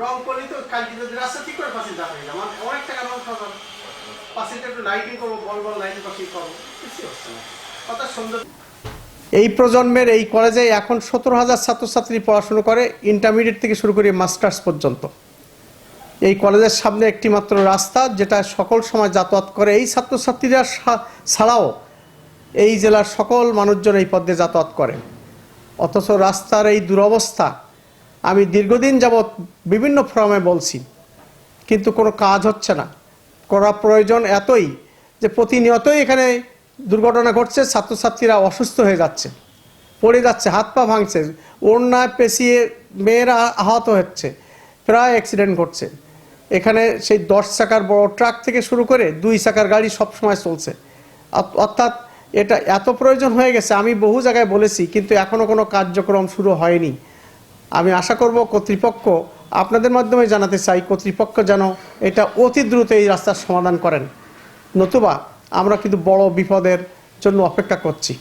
রং করলে তো কালকে যদি রাস্তা ঠিক করে পাশে যাবে মানে অনেক টাকা রং খাবার পাশে একটু লাইটিং করব বল বল লাইটিং পাশে করব। কিছু হচ্ছে না। কত সুন্দর। এই প্রজন্মের এই কলেজে এখন সতেরো হাজার ছাত্রছাত্রী পড়াশুনো করে ইন্টারমিডিয়েট থেকে শুরু করে মাস্টার্স পর্যন্ত। এই কলেজের সামনে একটি মাত্র রাস্তা, যেটা সকল সময় যাতায়াত করে। এই ছাত্রছাত্রীরা ছাড়াও এই জেলার সকল মানুষজন এই পথে যাতায়াত করে অথচ রাস্তার এই দুরবস্থা আমি দীর্ঘদিন যাবৎ বিভিন্ন ফোরামে বলছি, কিন্তু কোনো কাজ হচ্ছে না। করা প্রয়োজন এতই যে প্রতিনিয়তই এখানে দুর্ঘটনা ঘটছে, ছাত্রছাত্রীরা অসুস্থ হয়ে যাচ্ছে, পড়ে যাচ্ছে, হাত পা ভাঙছে ওড়না পেঁচিয়ে মেয়েরা আহত হচ্ছে, প্রায় অ্যাক্সিডেন্ট ঘটছে। এখানে সেই দশ চাকার বড় ট্রাক থেকে শুরু করে দুই চাকার গাড়ি সব সময় চলছে অর্থাৎ এটা এত প্রয়োজন হয়ে গেছে, আমি বহু জায়গায় বলেছি, কিন্তু এখনও কোনো কার্যক্রম শুরু হয়নি। আমি আশা করব কর্তৃপক্ষ আপনাদের মাধ্যমে জানাতে চাই, কর্তৃপক্ষ যেন এটা অতি দ্রুত এই রাস্তার সমাধান করেন। নতুবা আমরা কিন্তু বড় বিপদের জন্য অপেক্ষা করছি।